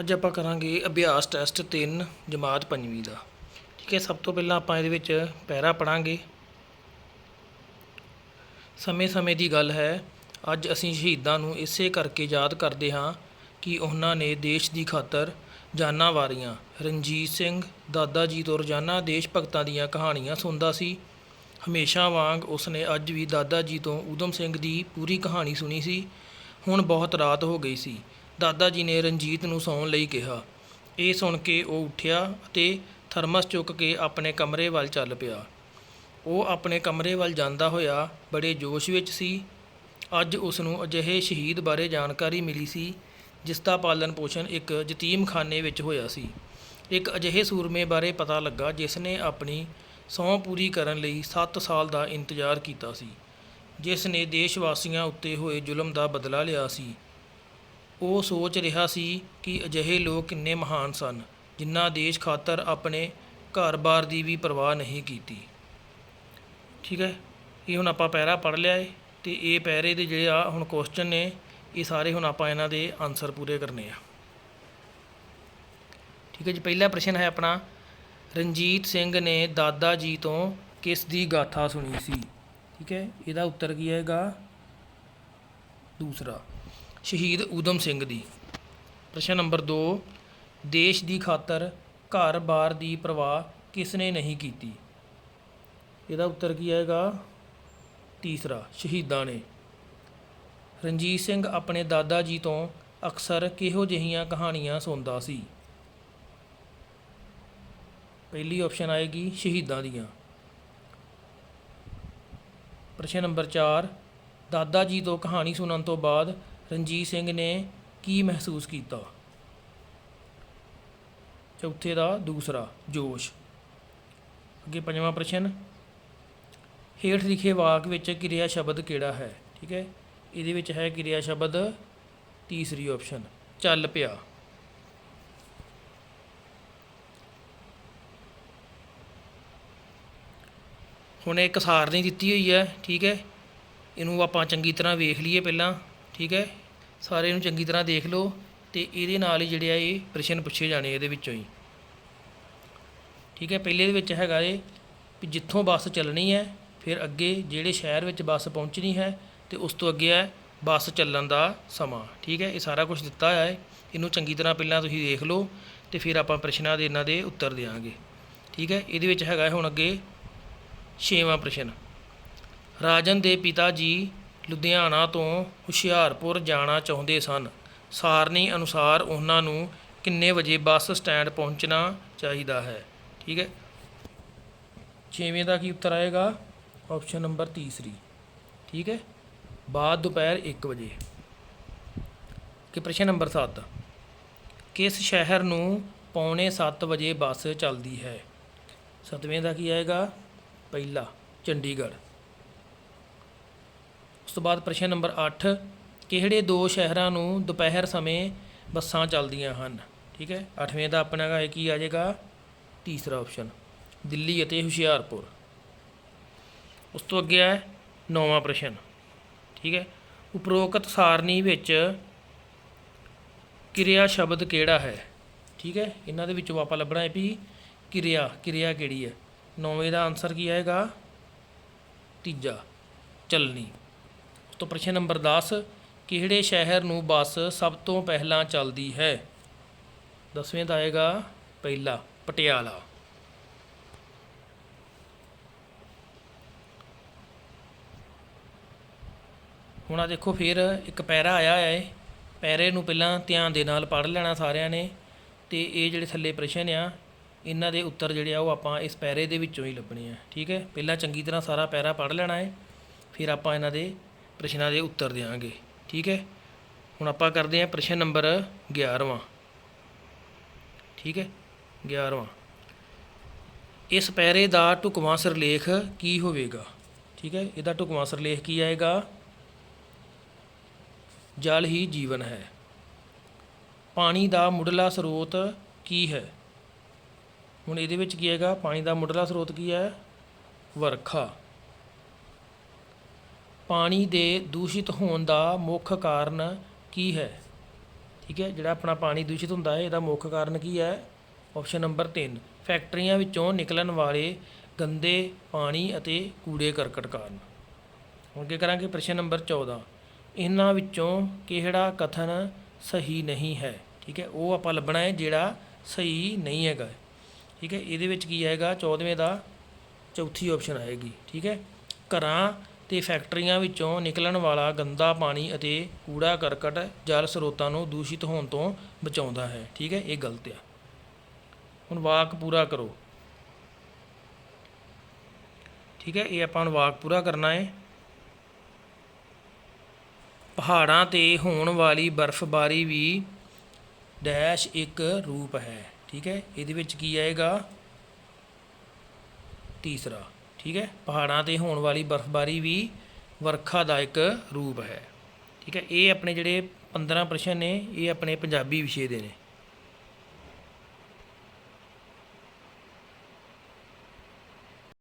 ਅੱਜ ਆਪਾਂ ਕਰਾਂਗੇ ਅਭਿਆਸ ਟੈਸਟ 3 ਜਮਾਤ ਪੰਜਵੀਂ ਦਾ। ਠੀਕ ਹੈ, ਸਭ ਤੋਂ ਪਹਿਲਾਂ ਆਪਾਂ ਇਹਦੇ ਵਿੱਚ ਪੈਰਾ ਪੜਾਂਗੇ। ਸਮੇਂ-ਸਮੇਂ ਦੀ ਗੱਲ ਹੈ, ਅੱਜ ਅਸੀਂ ਸ਼ਹੀਦਾਂ ਨੂੰ ਇਸੇ ਕਰਕੇ ਯਾਦ ਕਰਦੇ ਹਾਂ ਕਿ ਉਹਨਾਂ ਨੇ ਦੇਸ਼ ਦੀ ਖਾਤਰ ਜਾਨਾਂ ਵਾਰੀਆਂ। ਰਣਜੀਤ ਸਿੰਘ ਦਾਦਾ ਜੀ ਤੋਂ ਰੋਜ਼ਾਨਾ ਦੇਸ਼ ਭਗਤਾਂ ਦੀਆਂ ਕਹਾਣੀਆਂ ਸੁਣਦਾ ਸੀ। ਹਮੇਸ਼ਾ ਵਾਂਗ ਉਸਨੇ ਅੱਜ ਵੀ ਦਾਦਾ ਜੀ ਤੋਂ ਊਧਮ ਸਿੰਘ ਦੀ ਪੂਰੀ ਕਹਾਣੀ ਸੁਣੀ ਸੀ। ਹੁਣ ਬਹੁਤ ਰਾਤ ਹੋ ਗਈ ਸੀ। ਦਾਦਾ ਜੀ ਨੇ ਰਣਜੀਤ ਨੂੰ ਸੌਣ ਲਈ ਕਿਹਾ। ਇਹ ਸੁਣ ਕੇ ਉਹ ਉੱਠਿਆ ਅਤੇ ਥਰਮਸ ਚੁੱਕ ਕੇ ਆਪਣੇ ਕਮਰੇ ਵੱਲ ਚੱਲ ਪਿਆ। ਉਹ ਆਪਣੇ ਕਮਰੇ ਵੱਲ ਜਾਂਦਾ ਹੋਇਆ ਬੜੇ ਜੋਸ਼ ਵਿੱਚ ਸੀ। ਅੱਜ ਉਸ ਨੂੰ ਅਜਿਹੇ ਸ਼ਹੀਦ ਬਾਰੇ ਜਾਣਕਾਰੀ ਮਿਲੀ ਸੀ, ਜਿਸ ਦਾ ਪਾਲਣ ਪੋਸ਼ਣ ਇੱਕ ਯਤੀਮਖਾਨੇ ਵਿੱਚ ਹੋਇਆ ਸੀ। ਇੱਕ ਅਜਿਹੇ ਸੂਰਮੇ ਬਾਰੇ ਪਤਾ ਲੱਗਾ ਜਿਸ ਨੇ ਆਪਣੀ ਸਹੁੰ ਪੂਰੀ ਕਰਨ ਲਈ 7 ਸਾਲ ਦਾ ਇੰਤਜ਼ਾਰ ਕੀਤਾ ਸੀ, ਜਿਸ ਨੇ ਦੇਸ਼ ਵਾਸੀਆਂ ਉੱਤੇ ਹੋਏ ਜ਼ੁਲਮ ਦਾ ਬਦਲਾ ਲਿਆ ਸੀ। ਉਹ ਸੋਚ ਰਿਹਾ ਸੀ ਕਿ ਅਜਿਹੇ ਲੋਕ ਕਿੰਨੇ ਮਹਾਨ ਸਨ, ਜਿਨ੍ਹਾਂ ਦੇਸ਼ ਖਾਤਰ ਆਪਣੇ ਘਰ-ਬਾਰ ਦੀ ਵੀ ਪਰਵਾਹ ਨਹੀਂ ਕੀਤੀ। ਠੀਕ ਹੈ, ਇਹ ਹੁਣ ਆਪਾਂ ਪੈਰਾ ਪੜ੍ਹ ਲਿਆ ਏ ਤੇ ਇਹ ਪੈਰੇ ਦੇ ਜਿਹੜੇ ਆ ਹੁਣ ਕੁਐਸਚਨ ਨੇ, ਇਹ ਸਾਰੇ ਹੁਣ ਆਪਾਂ ਇਹਨਾਂ ਦੇ ਆਨਸਰ ਪੂਰੇ ਕਰਨੇ ਆ। ਠੀਕ ਹੈ ਜੀ, ਪਹਿਲਾ ਪ੍ਰਸ਼ਨ ਹੈ ਆਪਣਾ, ਰਣਜੀਤ ਸਿੰਘ ਨੇ ਦਾਦਾ ਜੀ ਤੋਂ ਕਿਸ ਦੀ ਗਾਥਾ ਸੁਣੀ ਸੀ? ਠੀਕ ਹੈ, ਇਹਦਾ ਉੱਤਰ ਕੀ ਆਏਗਾ? ਦੂਸਰਾ। ਸ਼ਹੀਦ ਊਧਮ ਸਿੰਘ ਦੀ। ਪ੍ਰਸ਼ਨ ਨੰਬਰ 2 ਦੇਸ਼ ਦੀ ਖਾਤਰ ਘਰ-ਬਾਰ ਦੀ ਪਰਵਾਹ ਕਿਸ ਨੇ ਨਹੀਂ ਕੀਤੀ? ਇਹਦਾ ਉੱਤਰ ਕੀ ਆਏਗਾ? ਤੀਸਰਾ, ਸ਼ਹੀਦਾਂ ਨੇ। ਰਣਜੀਤ ਸਿੰਘ ਆਪਣੇ ਦਾਦਾ ਜੀ ਤੋਂ ਅਕਸਰ ਕਿਹੋ ਜਿਹੀਆਂ ਕਹਾਣੀਆਂ ਸੁਣਦਾ ਸੀ? ਪਹਿਲੀ ਆਪਸ਼ਨ ਆਏਗੀ ਸ਼ਹੀਦਾਂ ਦੀਆਂ। ਪ੍ਰਸ਼ਨ ਨੰਬਰ 4 ਦਾਦਾ ਜੀ ਤੋਂ ਕਹਾਣੀ ਸੁਣਨ ਤੋਂ ਬਾਅਦ ਰਣਜੀਤ ਸਿੰਘ ਨੇ ਕੀ ਮਹਿਸੂਸ ਕੀਤਾ? ਚੌਥੇ ਦਾ ਦੂਸਰਾ ਜੋਸ਼। ਅੱਗੇ ਪੰਜਵਾਂ ਪ੍ਰਸ਼ਨ। ਹੇਠ ਲਿਖੇ ਵਾਕ ਵਿੱਚ ਕਿਰਿਆ ਸ਼ਬਦ ਕਿਹੜਾ ਹੈ? ਠੀਕ ਹੈ? ਇਹਦੇ ਵਿੱਚ ਹੈ ਕਿਰਿਆ ਸ਼ਬਦ ਤੀਸਰੀ ਆਪਸ਼ਨ ਚੱਲ ਪਿਆ। ਹੁਣ ਇੱਕ ਸਾਰਣੀ ਦਿੱਤੀ ਹੋਈ ਹੈ, ਠੀਕ ਹੈ? ਇਹਨੂੰ ਆਪਾਂ ਚੰਗੀ ਤਰ੍ਹਾਂ ਵੇਖ ਲਈਏ ਪਹਿਲਾਂ। ਠੀਕ ਹੈ? ਸਾਰੇ ਨੂੰ ਚੰਗੀ ਤਰ੍ਹਾਂ ਦੇਖ ਲਓ ਤੇ ਇਹਦੇ ਨਾਲ ਹੀ ਜਿਹੜੇ ਆ ਇਹ ਪ੍ਰਸ਼ਨ ਪੁੱਛੇ ਜਾਣੇ ਇਹਦੇ ਵਿੱਚੋਂ ਹੀ। ਠੀਕ ਹੈ? ਪਹਿਲੇ ਦੇ ਵਿੱਚ ਹੈਗਾ ਇਹ ਵੀ ਜਿੱਥੋਂ ਬੱਸ ਚੱਲਣੀ ਹੈ, ਫਿਰ ਅੱਗੇ ਜਿਹੜੇ ਸ਼ਹਿਰ ਵਿੱਚ ਬੱਸ ਪਹੁੰਚਣੀ ਹੈ ਤੇ ਉਸ ਤੋਂ ਅੱਗੇ ਹੈ ਬੱਸ ਚੱਲਣ ਦਾ ਸਮਾਂ। ਠੀਕ ਹੈ? ਇਹ ਸਾਰਾ ਕੁਝ ਦਿੱਤਾ ਹੋਇਆ ਹੈ। ਇਹਨੂੰ ਚੰਗੀ ਤਰ੍ਹਾਂ ਪਹਿਲਾਂ ਤੁਸੀਂ ਦੇਖ ਲਓ ਤੇ ਫਿਰ ਆਪਾਂ ਪ੍ਰਸ਼ਨਾਂ ਦੇ ਇਹਨਾਂ ਦੇ ਉੱਤਰ ਦੇਵਾਂਗੇ ਠੀਕ ਹੈ? ਇਹਦੇ ਵਿੱਚ ਹੈਗਾ ਹੁਣ ਅੱਗੇ ਛੇਵਾਂ ਪ੍ਰਸ਼ਨ। ਰਾਜਨ ਦੇ ਪਿਤਾ ਜੀ ਲੁਧਿਆਣਾ ਤੋਂ ਹੁਸ਼ਿਆਰਪੁਰ ਜਾਣਾ ਚਾਹੁੰਦੇ ਸਨ। ਸਾਰਣੀ ਅਨੁਸਾਰ ਉਹਨਾਂ ਨੂੰ ਕਿੰਨੇ ਵਜੇ ਬੱਸ ਸਟੈਂਡ ਪਹੁੰਚਣਾ ਚਾਹੀਦਾ ਹੈ? ਠੀਕ ਹੈ। ਛੇਵੇਂ ਦਾ ਕੀ ਉੱਤਰ ਆਏਗਾ? ਆਪਸ਼ਨ ਨੰਬਰ ਤੀਸਰੀ। ਠੀਕ ਹੈ। ਬਾਅਦ ਦੁਪਹਿਰ 1 ਵਜੇ। ਕਿ ਪ੍ਰਸ਼ਨ ਨੰਬਰ 7 ਕਿਸ ਸ਼ਹਿਰ ਨੂੰ ਪੌਣੇ 7 ਵਜੇ ਬੱਸ ਚੱਲਦੀ ਹੈ? ਸਤਵੇਂ ਦਾ ਕੀ ਆਏਗਾ? ਪਹਿਲਾ ਚੰਡੀਗੜ੍ਹ। ਤੋਂ ਬਾਅਦ ਪ੍ਰਸ਼ਨ ਨੰਬਰ 8 ਕਿਹੜੇ ਦੋ ਸ਼ਹਿਰਾਂ ਨੂੰ ਦੁਪਹਿਰ ਸਮੇਂ ਬੱਸਾਂ ਚੱਲਦੀਆਂ ਹਨ? ਠੀਕ ਹੈ 8ਵੇਂ ਦਾ ਆਪਣਾ ਹੈ ਕੀ ਆ ਜਾਏਗਾ? ਤੀਸਰਾ ਆਪਸ਼ਨ ਦਿੱਲੀ ਅਤੇ ਹੁਸ਼ਿਆਰਪੁਰ। ਉਸ ਤੋਂ ਅੱਗੇ ਹੈ ਨੌਵਾਂ ਪ੍ਰਸ਼ਨ, ਠੀਕ ਹੈ, ਉਪਰੋਕਤ ਸਾਰਣੀ ਵਿੱਚ ਕਿਰਿਆ ਸ਼ਬਦ ਕਿਹੜਾ ਹੈ? ਠੀਕ ਹੈ, ਇਹਨਾਂ ਦੇ ਵਿੱਚੋਂ ਆਪਾਂ ਲੱਭਣਾ ਹੈ ਵੀ ਕਿਰਿਆ ਕਿਰਿਆ ਕਿਹੜੀ ਹੈ? ਨੌਵੇਂ ਦਾ ਆਨਸਰ ਕੀ ਆਏਗਾ? ਤੀਜਾ, ਚੱਲਣੀ। ਤੋਂ ਪ੍ਰਸ਼ਨ ਨੰਬਰ 10 ਕਿਹੜੇ ਸ਼ਹਿਰ ਨੂੰ ਬੱਸ ਸਭ ਤੋਂ ਪਹਿਲਾਂ ਚੱਲਦੀ ਹੈ? ਦਸਵੇਂ ਦਾ ਆਏਗਾ ਪਹਿਲਾ ਪਟਿਆਲਾ। ਹੁਣ ਆ ਦੇਖੋ ਫਿਰ ਇੱਕ ਪੈਰਾ ਆਇਆ ਹੈ। ਪੈਰੇ ਨੂੰ ਪਹਿਲਾਂ ਧਿਆਨ ਦੇ ਨਾਲ ਪੜ੍ਹ ਲੈਣਾ ਸਾਰਿਆਂ ਨੇ ਤੇ ਇਹ ਜਿਹੜੇ ਥੱਲੇ ਪ੍ਰਸ਼ਨ ਆ, ਇਹਨਾਂ ਦੇ ਉੱਤਰ ਜਿਹੜੇ ਆ ਉਹ ਆਪਾਂ ਇਸ ਪੈਰੇ ਦੇ ਵਿੱਚੋਂ ਹੀ ਲੱਭਣੇ ਆ, ਠੀਕ ਹੈ? ਪਹਿਲਾਂ ਚੰਗੀ ਤਰ੍ਹਾਂ ਸਾਰਾ ਪੈਰਾ ਪੜ੍ਹ ਲੈਣਾ ਹੈ, ਫਿਰ ਆਪਾਂ ਇਹਨਾਂ ਦੇ ਪ੍ਰਸ਼ਨਾਂ ਦੇ ਉੱਤਰ ਦਿਆਂਗੇ। ਠੀਕ ਹੈ? ਹੁਣ ਆਪਾਂ ਕਰਦੇ ਹਾਂ ਪ੍ਰਸ਼ਨ ਨੰਬਰ 11ਵਾਂ ਠੀਕ ਹੈ? 11ਵਾਂ ਇਸ ਪੈਰੇ ਦਾ ਢੁਕਵਾਂ ਸਿਰਲੇਖ ਕੀ ਹੋਵੇਗਾ? ਠੀਕ ਹੈ? ਇਹਦਾ ਢੁਕਵਾਂ ਸਿਰਲੇਖ ਕੀ ਆਏਗਾ? ਜਲ ਹੀ ਜੀਵਨ ਹੈ। ਪਾਣੀ ਦਾ ਮੁੱਢਲਾ ਸਰੋਤ ਕੀ ਹੈ? ਹੁਣ ਇਹਦੇ ਵਿੱਚ ਕੀ ਹੈਗਾ ਪਾਣੀ ਦਾ ਮੁੱਢਲਾ ਸਰੋਤ ਕੀ ਹੈ? ਵਰਖਾ। ਪਾਣੀ ਦੇ ਦੂਸ਼ਿਤ ਹੋਣ ਦਾ ਮੁੱਖ ਕਾਰਨ ਕੀ ਹੈ? ਠੀਕ ਹੈ, ਜਿਹੜਾ ਆਪਣਾ ਪਾਣੀ ਦੂਸ਼ਿਤ ਹੁੰਦਾ ਹੈ, ਇਹਦਾ ਮੁੱਖ ਕਾਰਨ ਕੀ ਹੈ? ਆਪਸ਼ਨ ਨੰਬਰ 3 ਫੈਕਟਰੀਆਂ ਵਿੱਚੋਂ ਨਿਕਲਣ ਵਾਲੇ ਗੰਦੇ ਪਾਣੀ ਅਤੇ ਕੂੜੇ ਕਰਕਟ ਕਾਰਨ। ਹੁਣ ਅੱਗੇ ਕਰਾਂਗੇ ਪ੍ਰਸ਼ਨ ਨੰਬਰ 14 ਇਹਨਾਂ ਵਿੱਚੋਂ ਕਿਹੜਾ ਕਥਨ ਸਹੀ ਨਹੀਂ ਹੈ? ਠੀਕ ਹੈ, ਉਹ ਆਪਾਂ ਲੱਭਣਾ ਹੈ ਜਿਹੜਾ ਸਹੀ ਨਹੀਂ ਹੈਗਾ। ਠੀਕ ਹੈ, ਇਹਦੇ ਵਿੱਚ ਕੀ ਆਏਗਾ? 14ਵੇਂ ਦਾ ਚੌਥੀ ਆਪਸ਼ਨ ਆਏਗੀ। ਠੀਕ ਹੈ, ਘਰਾਂ ਅਤੇ ਫੈਕਟਰੀਆਂ ਵਿੱਚੋਂ ਨਿਕਲਣ ਵਾਲਾ ਗੰਦਾ ਪਾਣੀ ਅਤੇ ਕੂੜਾ ਕਰਕਟ ਜਲ ਸਰੋਤਾਂ ਨੂੰ ਦੂਸ਼ਿਤ ਹੋਣ ਤੋਂ ਬਚਾਉਂਦਾ ਹੈ। ਠੀਕ ਹੈ, ਇਹ ਗਲਤ ਆ। ਹੁਣ ਵਾਕ ਪੂਰਾ ਕਰੋ। ਠੀਕ ਹੈ, ਇਹ ਆਪਾਂ ਨੂੰ ਵਾਕ ਪੂਰਾ ਕਰਨਾ ਹੈ। ਪਹਾੜਾਂ ਤੇ ਹੋਣ ਵਾਲੀ ਬਰਫ਼ਬਾਰੀ ਵੀ ਡੈਸ਼ ਇੱਕ ਰੂਪ ਹੈ। ਠੀਕ ਹੈ, ਇਹਦੇ ਵਿੱਚ ਕੀ ਆਏਗਾ? ਤੀਸਰਾ। ਠੀਕ ਹੈ? ਪਹਾੜਾਂ ਤੇ ਹੋਣ ਵਾਲੀ ਬਰਫ਼ਬਾਰੀ ਵੀ ਵਰਖਾ ਦਾ ਇੱਕ ਰੂਪ ਹੈ। ਠੀਕ ਹੈ? ਇਹ ਆਪਣੇ ਜਿਹੜੇ 15 ਪ੍ਰਸ਼ਨ ਨੇ, ਇਹ ਆਪਣੇ ਪੰਜਾਬੀ ਵਿਸ਼ੇ ਦੇ ਨੇ।